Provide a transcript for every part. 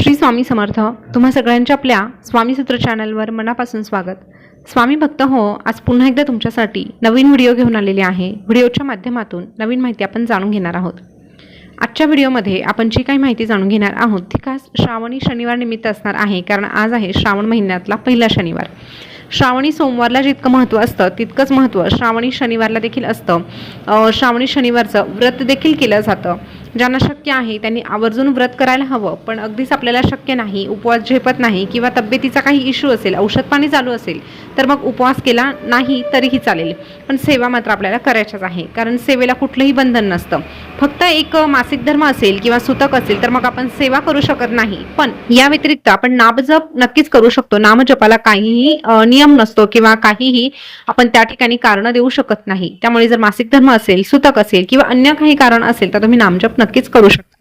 श्री स्वामी समर्थ तुम्हा सगळ्यांच्या आपल्या स्वामीसूत्र चॅनलवर मनापासून स्वागत. स्वामी भक्त हो आज पुन्हा एकदा तुमच्यासाठी नवीन व्हिडिओ घेऊन आलेले आहे. व्हिडिओच्या माध्यमातून नवीन माहिती आपण जाणून घेणार आहोत. आजच्या व्हिडिओमध्ये आपण जी काही माहिती जाणून घेणार आहोत ती खास श्रावणी शनिवार निमित्त असणार आहे कारण आज आहे श्रावण महिन्यातला पहिला शनिवार. श्रावणी सोमवारला जितकं महत्त्व असतं तितकंच महत्त्व श्रावणी शनिवारला देखील असतं. श्रावणी शनिवारचं व्रत देखील केलं जातं. ज्यांना शक्य आहे त्यांनी आवर्जून व्रत करायला हवं पण अगदीच आपल्याला शक्य नाही उपवास झेपत नाही किंवा तब्येतीचा काही इश्यू असेल औषध पाणी चालू असेल तर मग उपवास केला नाही तरीही चालेल. पण सेवा मात्र आपल्याला करायच्याच आहे कारण सेवेला कुठलंही बंधन नसतं. फक्त एक मासिक धर्म असेल किंवा सुतक असेल तर मग आपण सेवा करू शकत नाही. पण या व्यतिरिक्त आपण नामजप नक्कीच करू शकतो. नामजपाला काहीही नियम नसतो किंवा काहीही आपण त्या ठिकाणी कारण देऊ शकत नाही. त्यामुळे जर मासिक धर्म असेल सुतक असेल किंवा अन्य काही कारण असेल तर तुम्ही नामजप नक्कीच करू शकता.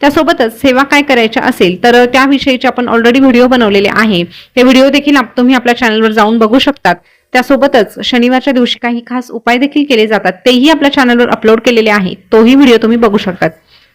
त्यासोबतच सेवा काय करायच्या असेल तर त्याविषयीचे आपण ऑलरेडी व्हिडिओ बनवलेले आहे. ते व्हिडिओ देखील तुम्ही आपल्या चॅनलवर जाऊन बघू शकतात. त्यासोबतच शनिवारच्या दिवशी काही खास उपाय देखील केले जातात. तेही आपल्या चॅनलवर अपलोड केलेले आहे. तोही व्हिडिओ तुम्ही बघू शकतात.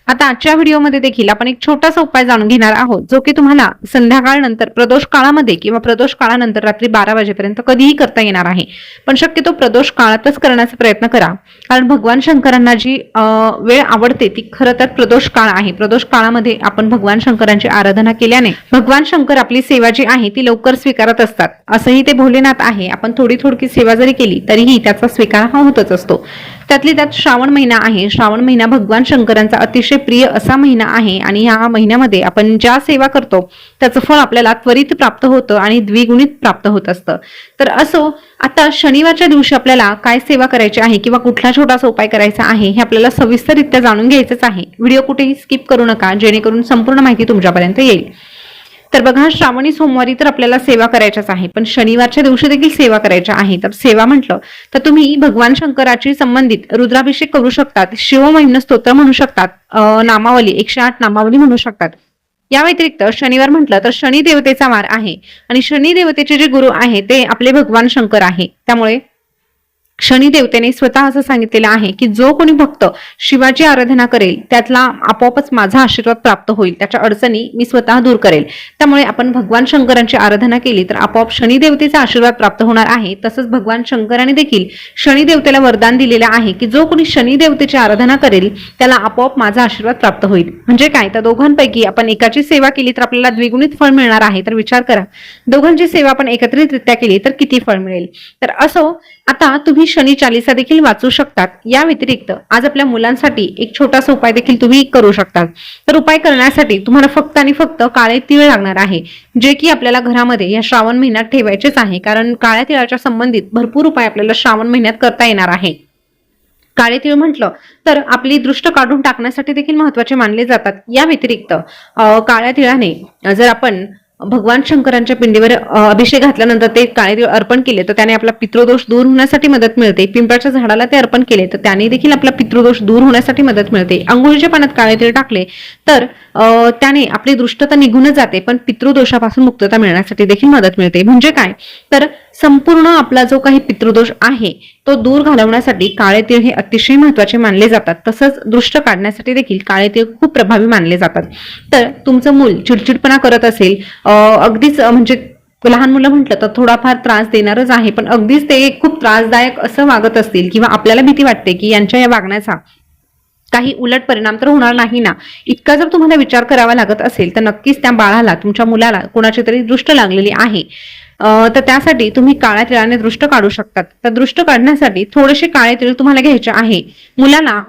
आता आजच्या व्हिडिओमध्ये देखील आपण एक छोटासा उपाय जाणून घेणार आहोत जो की तुम्हाला संध्याकाळ नंतर प्रदोष काळामध्ये किंवा प्रदोष काळानंतर रात्री बारा वाजेपर्यंत कधीही करता येणार आहे. पण शक्यतो प्रदोष काळातच करण्याचा प्रयत्न करा. कारण भगवान शंकरांना जी वेळ आवडते ती खरं तर प्रदोष काळ आहे. प्रदोष काळामध्ये आपण भगवान शंकरांची आराधना केल्याने भगवान शंकर आपली सेवा जी आहे ती लवकर स्वीकारत असतात. असंही ते भोलेनाथ आहे. आपण थोडी थोडकी सेवा जरी केली तरीही त्याचा स्वीकार हा होतच असतो. त्यातली त्यात श्रावण महिना आहे. श्रावण महिना भगवान शंकरांचा अतिशय प्रिय असा महिना आहे आणि या महिन्यामध्ये आपण ज्या सेवा करतो त्याचं फळ आपल्याला त्वरित प्राप्त होतं आणि द्विगुणित प्राप्त होत असतं. तर असो आता शनिवारच्या दिवशी आपल्याला काय सेवा करायची आहे किंवा कुठला छोटासा उपाय करायचा आहे हे आपल्याला सविस्तररित्या जाणून घ्यायचंच आहे. व्हिडिओ कुठेही स्किप करू नका जेणेकरून संपूर्ण माहिती तुमच्यापर्यंत येईल. तर बघा श्रावणी सोमवारी तर आपल्याला सेवा करायच्याच आहे पण शनिवारच्या दिवशी देखील सेवा करायच्या आहे. तर सेवा म्हटलं तर तुम्ही भगवान शंकराची संबंधित रुद्राभिषेक करू शकतात शिवमहिम्न स्तोत्र म्हणू शकतात नामावली एकशे आठ नामावली म्हणू शकतात. या व्यतिरिक्त शनिवार म्हटलं तर शनी देवतेचा वार आहे. आणि शनी देवतेचे जे गुरु आहे ते आपले भगवान शंकर आहे. त्यामुळे शनिदेवतेने स्वतः असं सांगितलेलं आहे की जो कोणी भक्त शिवाची आराधना करेल त्यातला आपोआपच माझा आशीर्वाद प्राप्त होईल. त्याच्या अडचणी मी स्वतः दूर करेल. त्यामुळे आपण भगवान शंकरांची आराधना केली तर आपोआप शनिदेवतेचा आशीर्वाद प्राप्त होणार आहे. तसंच भगवान शंकराने देखील शनिदेवतेला वरदान दिलेलं आहे की जो कोणी शनिदेवतेची आराधना करेल त्याला आपोआप माझा आशीर्वाद प्राप्त होईल. म्हणजे काय? तर दोघांपैकी आपण एकाची सेवा केली तर आपल्याला द्विगुणित फळ मिळणार आहे. तर विचार करा. दोघांची सेवा आपण एकत्रितरित्या केली तर किती फळ मिळेल? तर असो आता तुम्ही शनी चालिसा देखील वाचू शकतात. या व्यतिरिक्त आज आपल्या मुलांसाठी एक छोटासा उपाय देखील तुम्ही करू शकतात. तर उपाय करण्यासाठी तुम्हाला फक्त आणि फक्त काळे तीळ लागणार आहे जे की आपल्याला घरामध्ये या श्रावण महिन्यात ठेवायचेच आहे कारण काळ्या तिळाच्या संबंधित भरपूर उपाय आपल्याला श्रावण महिन्यात करता येणार आहे. काळे तीळ म्हटलं तर आपली दृष्ट काढून टाकण्यासाठी देखील महत्त्वाचे मानले जातात. या व्यतिरिक्त काळ्या तिळाने जर आपण भगवान शंकरांच्या पिंडीवर अभिषेक घातल्यानंतर ते काळे अर्पण केले तर त्याने आपला पितृदोष दूर होण्यासाठी मदत मिळते. पिंपळाच्या झाडाला ते अर्पण केले तर त्याने देखील आपला पितृदोष दूर होण्यासाठी मदत मिळते. अंघोळीच्या पाण्यात काळेतीळ टाकले तर त्याने आपली दृष्टता निघूनच जाते पण पितृदोषापासून मुक्तता मिळण्यासाठी देखील मदत मिळते. म्हणजे काय? तर संपूर्ण आपला जो काही पितृदोष आहे तो दूर घालवण्यासाठी काळे तीळ हे अतिशय महत्त्वाचे मानले जातात. तसंच दृष्ट काढण्यासाठी देखील काळे तीळ खूप प्रभावी मानले जातात. तर तुमचं मूल चिडचिडपणा करत असेल अगदीच म्हणजे लहान मुलं म्हटलं तर थोडाफार त्रास देणारच आहे पण अगदीच ते खूप त्रासदायक असं वागत असतील किंवा आपल्याला भीती वाटते की यांच्या या वागण्याचा काही उलट परिणाम तर होणार नाही ना? इतका जर तुम्हाला विचार करावा लागत असेल तर नक्कीच त्या बाळाला तुमच्या मुलाला कोणाची तरी दृष्ट लागलेली आहे. तर त्यासाठी तुम्ही काळ्या तिळाने दृष्ट काढू शकतात. तर दृष्ट काढण्यासाठी थोडेसे काळे तिळ तुम्हाला घ्यायचे आहे. मुलाला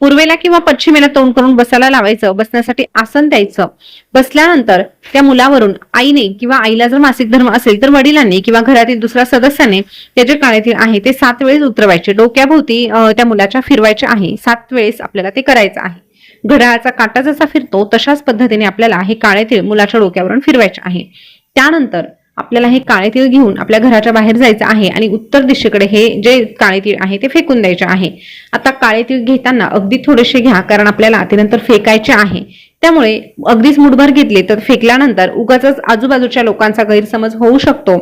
पूर्वेला किंवा पश्चिमेला तोंड करून बसायला लावायचं बसण्यासाठी आसन द्यायचं. बसल्यानंतर त्या मुलावरून आईने किंवा आईला जर मासिक धर्म असेल तर वडिलांनी किंवा घरातील दुसऱ्या सदस्याने त्याचे काळेतील आहे ते सात वेळेस उतरवायचे. डोक्याभोवती त्या मुलाच्या फिरवायचे आहे. सात वेळेस आपल्याला ते करायचं आहे. घड्याळाचा काटा जसा फिरतो तशाच पद्धतीने आपल्याला हे काळेतीळ मुलाच्या डोक्यावरून फिरवायचे आहे. त्यानंतर आपल्याला हे काळे तीळ घेऊन आपल्या घराच्या बाहेर जायचं आहे आणि उत्तर दिशेकडे हे जे काळे तीळ आहे ते फेकून द्यायचे आहे. आता काळे तीळ घेताना अगदी थोडेसे घ्या कारण आपल्याला ते नंतर फेकायचे आहे. त्यामुळे अगदीच मुठभर घेतले तर फेकल्यानंतर उगाच आजूबाजूच्या लोकांचा गैरसमज होऊ शकतो.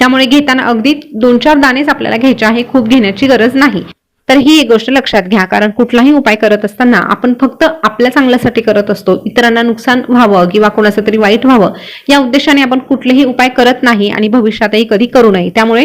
त्यामुळे घेताना अगदी दोन चार दाणेच आपल्याला घ्यायचे आहे खूप घेण्याची गरज नाही. तर ही एक गोष्ट लक्षात घ्या कारण कुठलाही उपाय करत असताना आपण फक्त आपल्या चांगल्यासाठी करत असतो. इतरांना नुकसान व्हावं किंवा कोणाचं तरी वाईट व्हावं या उद्देशाने आपण कुठलेही उपाय करत नाही आणि भविष्यातही कधी करू नये. त्यामुळे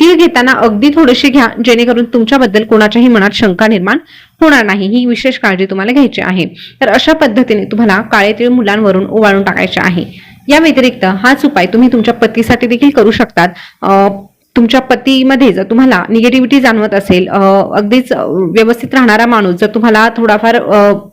तीळ घेताना अगदी थोडीशी घ्या जेणेकरून तुमच्याबद्दल कोणाच्याही मनात शंका निर्माण होणार नाही. ही विशेष काळजी तुम्हाला घ्यायची आहे. तर अशा पद्धतीने तुम्हाला काळे तीळ मुलांवरून ओवाळून टाकायचे आहे. या व्यतिरिक्त हाच उपाय तुम्ही तुमच्या पतीसाठी देखील करू शकतात. अं, तुमच्या पतीमध्ये जर तुम्हाला निगेटिव्हिटी जाणवत असेल अगदीच व्यवस्थित राहणारा माणूस जर तुम्हाला थोडाफार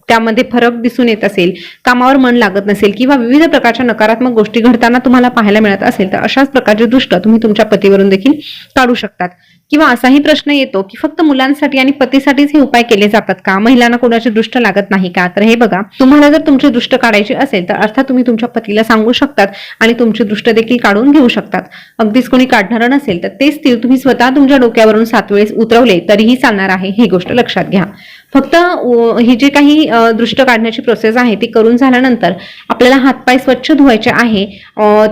त्यामध्ये फरक दिसून येत असेल कामावर मन लागत नसेल किंवा विविध प्रकारच्या नकारात्मक गोष्टी घडताना तुम्हाला पाहायला मिळत असेल तर अशाच प्रकारचे दृष्ट तुम्ही तुमच्या पतीवरून देखील काढू शकतात. किंवा असाही प्रश्न येतो की फक्त मुलांसाठी आणि पतीसाठीच हे उपाय केले जातात का? महिलांना कोणाचे दृष्ट लागत नाही का? तर हे बघा तुम्हाला जर तुमची दृष्ट काढायची असेल तर अर्थात तुम्ही तुमच्या पतीला सांगू शकतात आणि तुमची दृष्ट देखील काढून घेऊ शकतात. अगदीच कोणी काढणार नसेल तर तेच स्थिर तुम्ही स्वतः तुमच्या डोक्यावरून सात वेळेस उतरवले तरीही चालणार आहे ही गोष्ट लक्षात घ्या. फक्त ही जी काही दृष्ट काढण्याची प्रोसेस आहे ती करून झाल्यानंतर आपल्याला हातपाय स्वच्छ धुवायचे आहे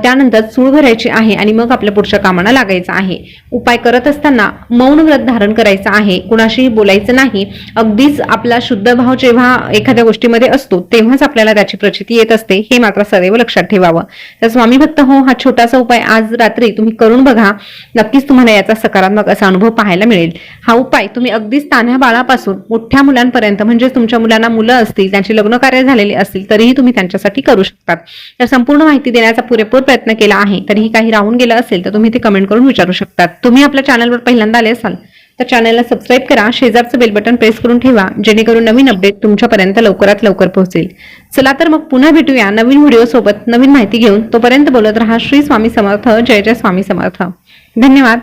त्यानंतर चूळ भरायची आहे आणि मग आपल्या पुढच्या कामाला लागायचं आहे. उपाय करत असताना मौन व्रत धारण करायचं आहे. कुणाशीही बोलायचं नाही. अगदीच आपला शुद्ध भाव जेव्हा एखाद्या गोष्टीमध्ये असतो तेव्हाच आपल्याला त्याची प्रचिती येत असते. हे मात्र सदैव लक्षात ठेवावं. तर स्वामी भक्त हो हा छोटासा उपाय आज रात्री तुम्ही करून बघा. नक्कीच तुम्हाला याचा सकारात्मक असा अनुभव पाहायला मिळेल. हा उपाय तुम्ही अगदीच तान्ह्या बाळापासून मोठ्या मुलांपर्यंत म्हणजे तुमच्या मुलांना मुलं असतील त्यांची लग्न कार्य झालेली असतील तरीही तुम्ही त्यांच्यासाठी करू शकतात तर संपूर्ण माहिती देण्याचा पुरेपूर प्रयत्न केला आहे. तरीही काही राहून गेलं असेल तर तुम्ही ते कमेंट करून विचारू शकतात. तुम्ही आपल्या चॅनलवर पहिल्यांदा आले असाल तर चॅनलला सबस्क्राईब करा शेजारचं बेल बटन प्रेस करून ठेवा जेणेकरून नवीन अपडेट तुमच्यापर्यंत लवकरात लवकर पोहोचेल. चला तर मग पुन्हा भेटूया नवीन व्हिडिओ सोबत नवीन माहिती घेऊन. तोपर्यंत बोलत रहा श्री स्वामी समर्थ जय जय स्वामी समर्थ. धन्यवाद.